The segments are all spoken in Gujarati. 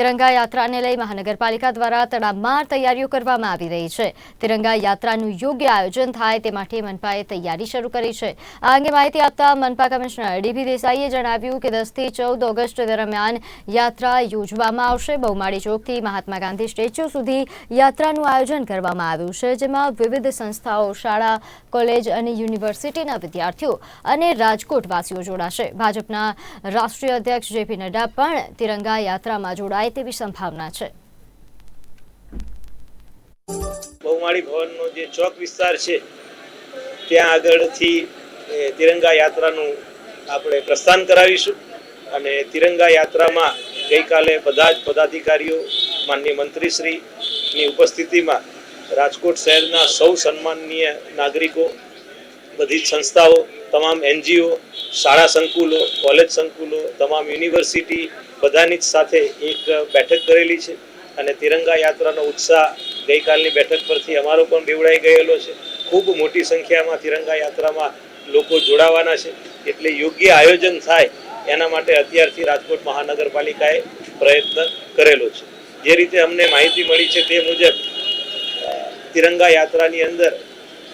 તિરંગા યાત્રાને લઈ મહાનગરપાલિકા દ્વારા તડામાર તૈયારીઓ કરવામાં આવી રહી છે. તિરંગા યાત્રાનું યોગ્ય આયોજન થાય તે માટે મનપાએ તૈયારી શરૂ કરી છે. આ અંગે માહિતી આપતા મનપા કમિશનર ડીબી દેસાઈએ જણાવ્યું કે દસથી ચૌદ ઓગસ્ટ દરમિયાન યાત્રા યોજવામાં આવશે. બહુમાળી ચોકથી મહાત્મા ગાંધી સ્ટેચ્યુ સુધી યાત્રાનું આયોજન કરવામાં આવ્યું છે, જેમાં વિવિધ સંસ્થાઓ, શાળા, કોલેજ અને યુનિવર્સિટીના વિદ્યાર્થીઓ અને રાજકોટવાસીઓ જોડાશે. ભાજપના રાષ્ટ્રીય અધ્યક્ષ જેપી નડ્ડા પણ તિરંગા યાત્રામાં જોડાય તેવી સંભાવના છે. બહુમાળી ભવનનો જે ચોક વિસ્તાર છે, ત્યાં આગળથી તિરંગા યાત્રાનું આપણે પ્રસ્થાન કરાવીશું અને તિરંગા યાત્રામાં ગઈકાલે બધા જ પદાધિકારીઓ માન્ય મંત્રીશ્રીની ઉપસ્થિતિમાં રાજકોટ શહેરના સૌ સન્માનનીય નાગરિકો, બધી જ સંસ્થાઓ, તમામ એનજીઓ, શાળા સંકુલો, કોલેજ સંકુલો, તમામ યુનિવર્સિટી બધાની જ સાથે એક બેઠક કરેલી છે અને તિરંગા યાત્રાનો ઉત્સાહ ગઈકાલની બેઠક પરથી અમારો પણ બેવડાઈ ગયેલો છે. ખૂબ મોટી સંખ્યામાં તિરંગા યાત્રામાં લોકો જોડાવાના છે. એટલે યોગ્ય આયોજન થાય એના માટે અત્યારથી રાજકોટ મહાનગરપાલિકાએ પ્રયત્ન કરેલો છે. જે રીતે અમને માહિતી મળી છે તે મુજબ તિરંગા યાત્રાની અંદર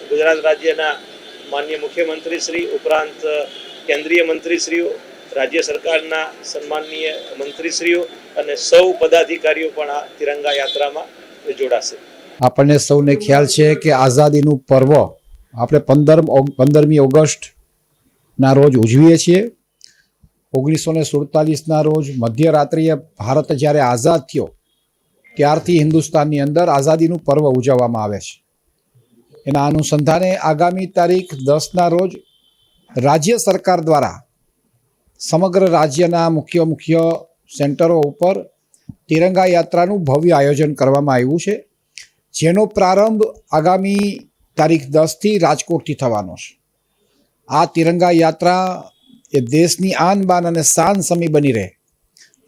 ગુજરાત રાજ્યના માન્ય મુખ્યમંત્રી શ્રી ઉપરાંત કેન્દ્રીય મંત્રીશ્રીઓ રાજ્ય સરકારના સન્માનનીય મંત્રીશ્રીઓ અને સૌ પદાધિકારીઓ પણ આ તિરંગા યાત્રામાં જોડાશે. આપણને સૌને ખ્યાલ છે કે આઝાદીનું પર્વ આપણે પંદર પંદરમી ઓગસ્ટના રોજ ઉજવીએ છીએ. ઓગણીસો ને સુડતાલીસના રોજ મધ્યરાત્રિએ ભારત જ્યારે આઝાદ થયો, ત્યારથી હિન્દુસ્તાનની અંદર આઝાદીનું પર્વ ઉજવવામાં આવે છે. એના અનુસંધાને આગામી તારીખ દસના રોજ રાજ્ય સરકાર દ્વારા સમગ્ર રાજ્યના મુખ્ય મુખ્ય સેન્ટરો ઉપર તિરંગા યાત્રાનું ભવ્ય આયોજન કરવામાં આવ્યું છે, જેનો પ્રારંભ આગામી તારીખ દસથી રાજકોટથી થવાનો છે. આ તિરંગા યાત્રા એ દેશની આન બાન અને શાન સમી બની રહે.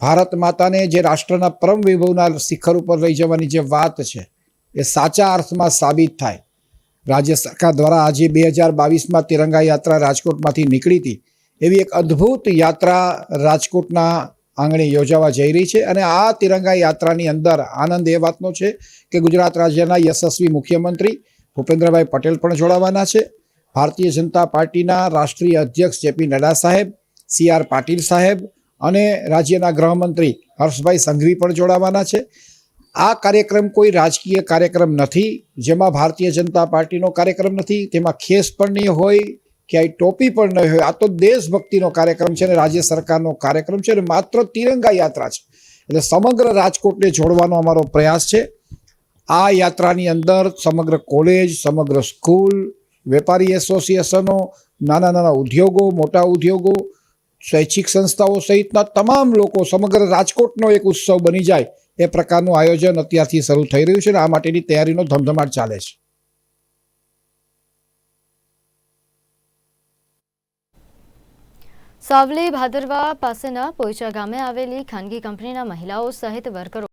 ભારત માતાને જે રાષ્ટ્રના પરમ વૈભવના શિખર ઉપર લઈ જવાની જે વાત છે, એ સાચા અર્થમાં સાબિત થાય. રાજ્ય સરકાર દ્વારા આજે બે હજાર બાવીસમાં તિરંગા યાત્રા રાજકોટમાંથી નીકળી હતી. એવી એક અદ્ભુત યાત્રા રાજકોટના આંગણે યોજાવા જઈ રહી છે અને આ તિરંગા યાત્રાની અંદર આનંદ એ વાતનો છે કે ગુજરાત રાજ્યના યશસ્વી મુખ્યમંત્રી ભૂપેન્દ્રભાઈ પટેલ પણ જોડાવાના છે. ભારતીય જનતા પાર્ટીના રાષ્ટ્રીય અધ્યક્ષ જેપી નડ્ડા સાહેબ, સી આર પાટીલ સાહેબ અને રાજ્યના ગૃહમંત્રી હર્ષભાઈ સંઘવી પણ જોડાવાના છે. આ કાર્યક્રમ કોઈ રાજકીય કાર્યક્રમ નથી, જેમાં ભારતીય જનતા પાર્ટીનો કાર્યક્રમ નથી, તેમાં ખેસ પણ નહીં હોય ક્યાંય ટોપી પણ નહીં હોય. આ તો દેશભક્તિનો કાર્યક્રમ છે અને રાજ્ય સરકારનો કાર્યક્રમ છે અને માત્ર તિરંગા યાત્રા છે. એટલે સમગ્ર રાજકોટને જોડવાનો અમારો પ્રયાસ છે. આ યાત્રાની અંદર સમગ્ર કોલેજ, સમગ્ર સ્કૂલ, વેપારી એસોસિએશનો, નાના નાના ઉદ્યોગો, મોટા ઉદ્યોગો, શૈક્ષિક સંસ્થાઓ સહિતના તમામ લોકો સમગ્ર રાજકોટનો એક ઉત્સવ બની જાય એ પ્રકારનું આયોજન અત્યારથી શરૂ થઈ રહ્યું છે અને આ માટેની તૈયારીનો ધમધમાટ ચાલે છે. સાવલી ભાદરવા પાસેના પોઈચા ગામે આવેલી ખાનગી કંપનીના મહિલાઓ સહિત વર્કરો